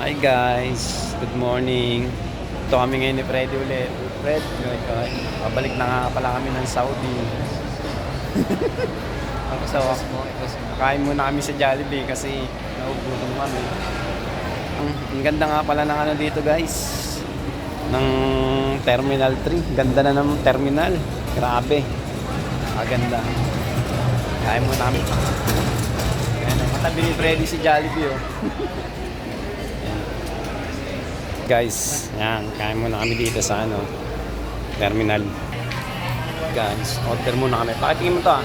Hi guys, good morning. Ito kami ngayon ni Freddy ulit. Fred, okay. Pabalik na nga pala kami ng Saudi. so, kain muna kami sa Jollibee kasi naugutom kami. Ang, ang ganda nga pala ng ano dito guys. Ng Terminal 3. Ganda na ng terminal. Grabe. Maganda. Kain muna kami. Ayan, katabi ni Freddy si Jollibee oh. Guys, yan, kain muna kami dito sa ano, terminal. Guys, order muna kami. Pakitingin mo to ah.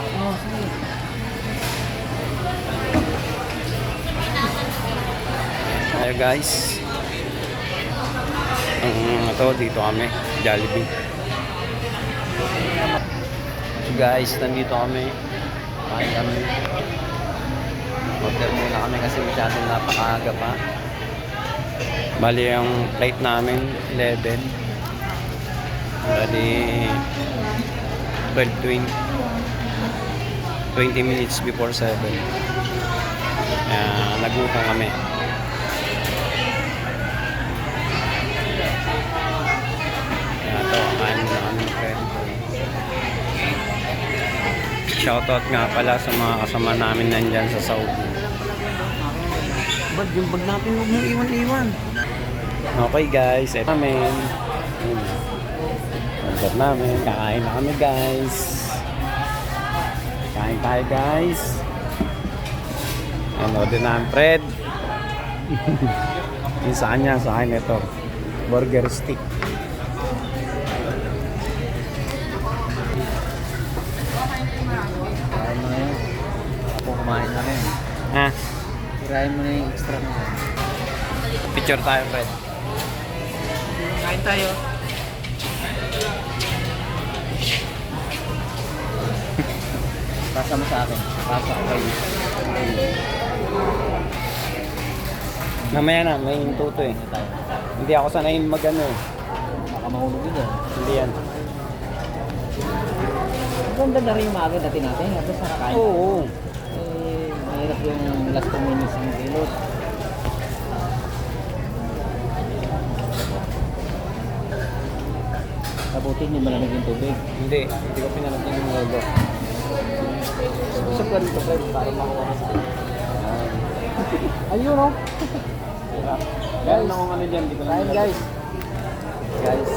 Ayo guys. Ang ito, dito kami, Jollibee. So guys, nandito kami. Kain kami. Order muna kami kasi masyadong napakaaga pa. Bali yung flight namin 11. Bali 12 20 minutes before 7. Kaya nagutom kami. Kaya to, kain muna kami friend. Shoutout nga pala sa mga kasama namin nandyan sa Saudi. Ba't yung bag natin huwag mong iwan-iwan? Okay guys, ito namin. Ang namin, kakain na kami guys. Kain tayo guys. Ano din namin, Fred. yung sa kanya, sa akin ito. Burger stick. Kirahin mo na yun. Ako kumain na rin. Ah, Kirahin mo na yung extra mo. picture tayo, Fred. Kain tayo. Pasa mo sa akin. Pasa ko kayo. Mamaya na, may tuto eh. Hindi ako sanayin mag ano eh. Baka mahulog yun eh. Hindi yan. Ganda na rin yung dati natin. At sa kakain. Oo. Eh, mahirap yung last 2 minutes ng pilot. Kabuti hindi malamig yung tubig. Hindi, hindi ko pinalagyan yung logo. Gusto ko rin ito, Fred, para makuha ka sa. Ayun, oh. Meron akong ano dyan, hindi ko lang guys. Guys.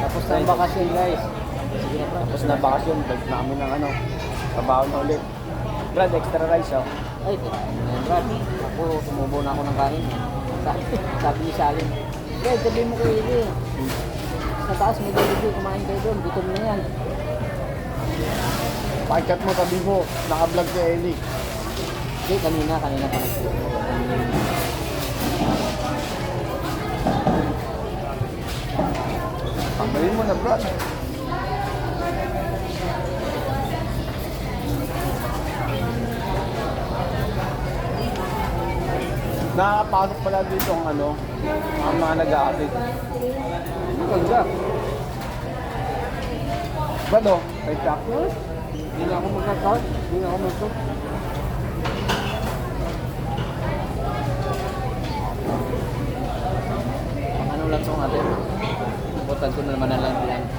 Tapos na ang bakasyon, guys. Sige na, Fred. Tapos na bakasyon, balik namin ng ano, trabaho na ulit. Brad, extra rice oh. Ay, ayan, Brad. Ako, sumubo na ako ng kanin. Sabi, sabi ni Salim, Fred, sabihin mo kay Ili. Sa taas, may Jollibee, kumain kayo doon. Gutom na yan. Pakikat mo, sabi mo, naka-vlog si Ellie. Hindi, kanina, kanina pa nag Tanggalin mo na, Brad. Nakapasok pala dito ang ano, ang mga nag-aatid. Ang ganda. Brad, oh, kay Chuck. Hindi na ako magkakount. Hindi na ako mag Ang ano lang itong atin. Butag ko na naman na lang yan.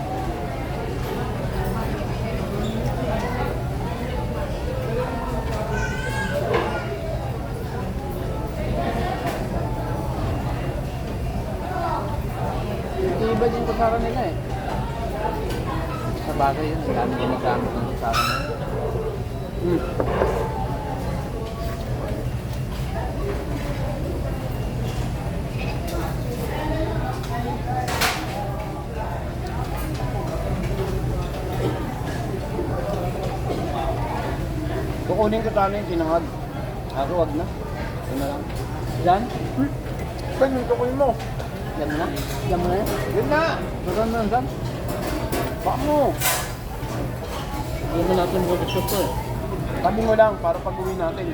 Iba din kutsara nila eh. Sa bagay yun, ang dami yung nagamit ng na. yun. Hmm. Kukunin ko sana yung tinangad. Ako wag na. Ito na lang. Yan? Ben, yung kukunin mo. Yan na? Yan mo na yan? Yun na! Saan na, saan? Baka mo! Hindi mo natin mo gusto ko eh. Tabi mo lang para pag uwi natin.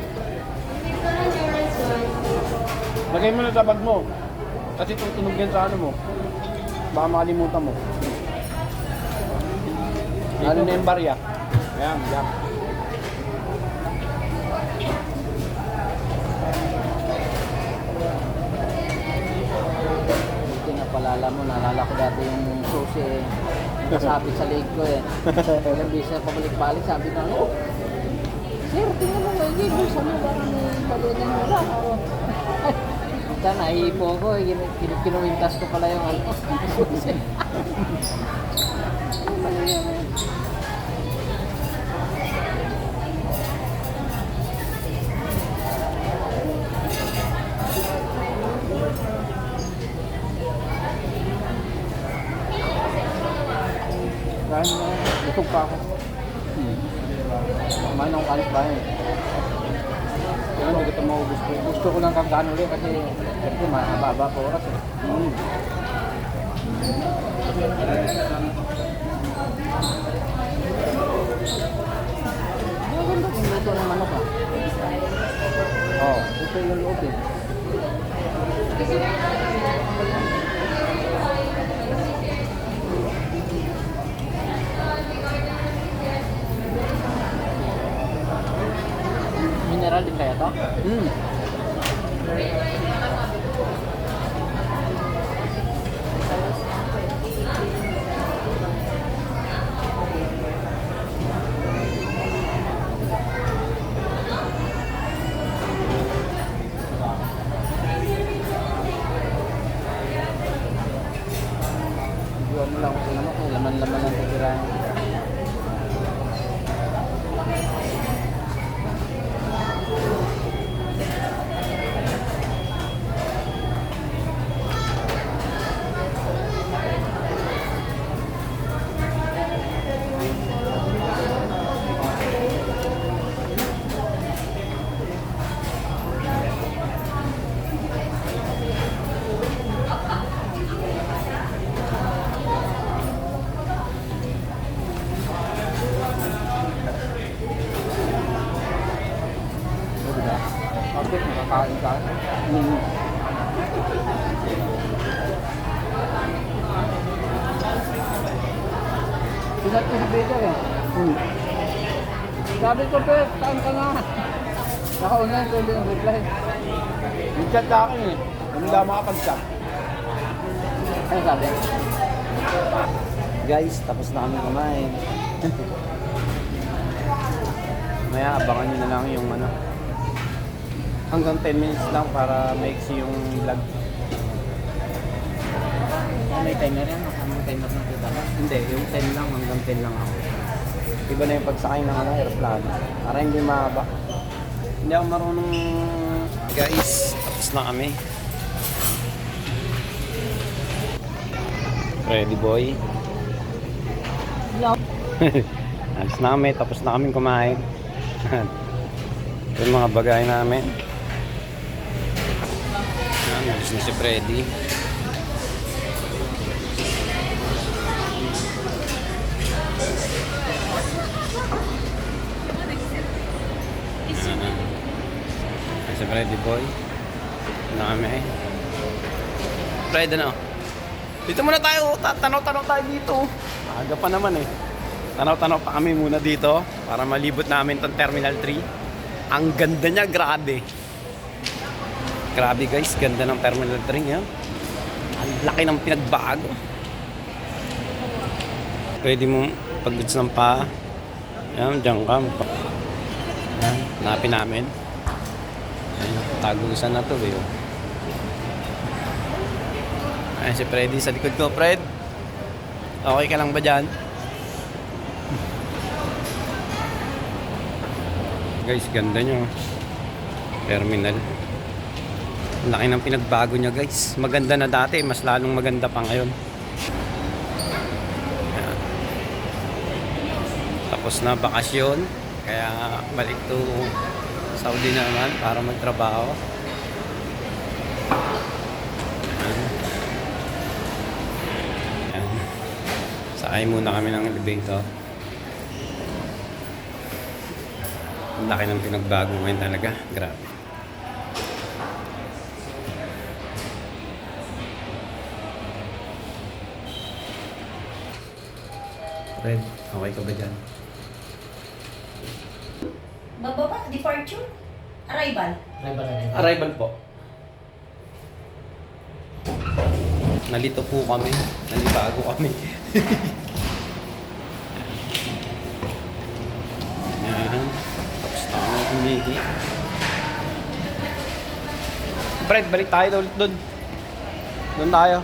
Lagay mo na sa bag mo. Kasi tutunog yan sa ano mo. Baka makalimutan mo. Ano na yung barya? Ayan, yan. Naalala mo, naalala ko dati yung susi eh. Nakasabit sa leg ko eh. Ilang beses na pabalik-balik, sabi na, oh, Sir, tingnan mo nga, hindi, bulsa mo ba ni Balunan mo ba? Basta nahihipo ko, eh, kin- kin- kinuwintas ko pala yung ano. susi. Ano yun, eh? Na, busog pa ako. Hmm. Kumain akong kalis ba eh. Kaya hindi ko ito maubos ko. Gusto ko lang kagano ulit kasi siyempre mahaba pa oras eh. Hmm. Maganda kung luto ng manok ah. Oo, oh, ito yung loob eh. 嗯。Peter eh. Hmm. Sabi ko, Pet, saan ka nga? Nakauna ko yung reply. Nag-chat sa akin eh. Ako makapag-chat. Ano sabi? Guys, tapos na kami kumain. Maya, abangan nyo na lang yung ano. Hanggang 10 minutes lang para maiksi yung vlog. May timer yan. May timer na kita? Hindi, yung 10 lang, hanggang 10 lang ako. Iba na yung pagsakay ng ano, aeroplano. Para hindi mahaba. Hindi ako marunong... Guys, tapos na kami. Ready boy. Hello. Alis na kami, tapos na kami kumain. Ito yung mga bagay namin. Yan, alis na si Freddy. Si Freddy boy. Ito na kami. Fred, ano? Dito muna tayo, tatanaw-tanaw tayo dito. Aga pa naman eh. Tanaw-tanaw pa kami muna dito para malibot namin tong Terminal 3. Ang ganda niya, grabe. Grabe guys, ganda ng Terminal 3 yan. Ang laki ng pinagbago. Pwede mo pag-goods ng pa. Yan, dyan ka. Yan, hanapin namin. Yan, tagusan na to eh. oh. Ayan si Freddy sa likod ko. Fred, okay ka lang ba dyan? Guys, ganda nyo. Terminal. Laki ng pinagbago niya guys. Maganda na dati, mas lalong maganda pa ngayon. Tapos na bakasyon. Kaya balik to Saudi naman para magtrabaho. Ayan. Sakay muna kami ng elevator. Ang laki ng pinagbago ngayon talaga. Grabe. Fred, okay ka ba dyan? Bababa, departure, arrival. Arrival po. Nalito po kami. Nalibago kami. Yan. Tapos na kami umigi. Fred, balik tayo ulit doon. Doon tayo.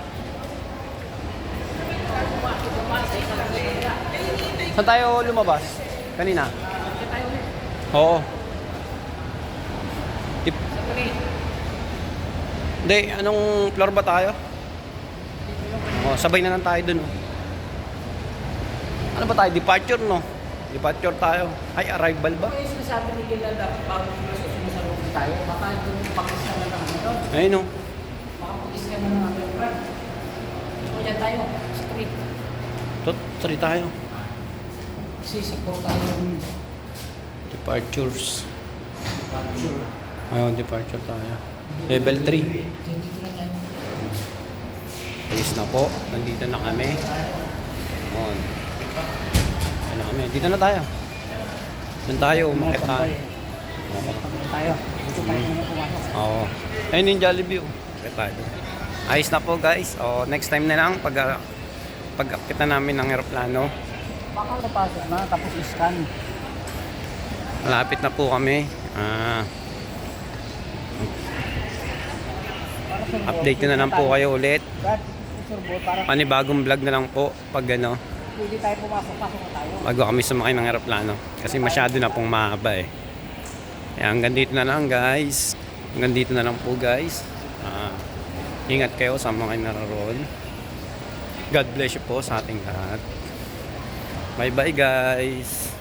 Saan tayo lumabas? Kanina? Oo. Tip. Hindi, anong floor ba tayo? Oh, sabay na lang tayo dun. oh. Ano ba tayo? Departure, no? Departure tayo. Ay, arrival ba? Kaya sinasabi ni Gila na bago susunod tayo, baka doon pakis na lang ano, Ayun, no? baka pakis ka na ng underground. So, dyan tayo, street. Tot, sorry tayo. Sisikpo tayo Departures. capture. Ayun, departure tayo. Level 3. Dito na tayo. Ayos na po. Nandito na kami. Ayun. Ayun na kami. Dito na tayo. Doon tayo. Umakit tayo. Tayo. Dito tayo pumasok. Oo. Ayun yung Jollibee. oh. Umakit tayo. doon. Ayos na po guys. O, next time na lang pag ah, pag na namin ng aeroplano. Baka napasok na, tapos scan. Malapit na po kami. Ah, update na lang po kayo ulit. Panibagong vlog na lang po pag ano, pwede tayo pumasok, pasok na tayo. bago kami sumakay ng aeroplano. Kasi masyado na pong mahaba eh. Kaya hanggang dito na lang guys. Hanggang dito na lang po guys. Ah, ingat kayo sa mga naroon. God bless you po sa ating lahat. Bye bye guys.